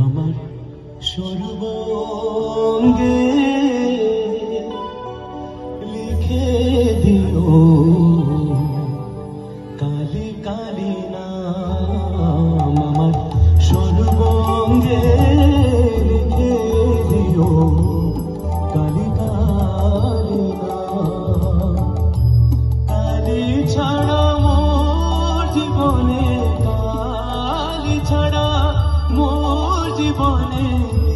আমার সর্বঙ্গে লিখে দিও কালি কালি নাম আমার সর্বঙ্গে লিখে দিও কালি কালি নাম, কালি ছাড়া জীবনে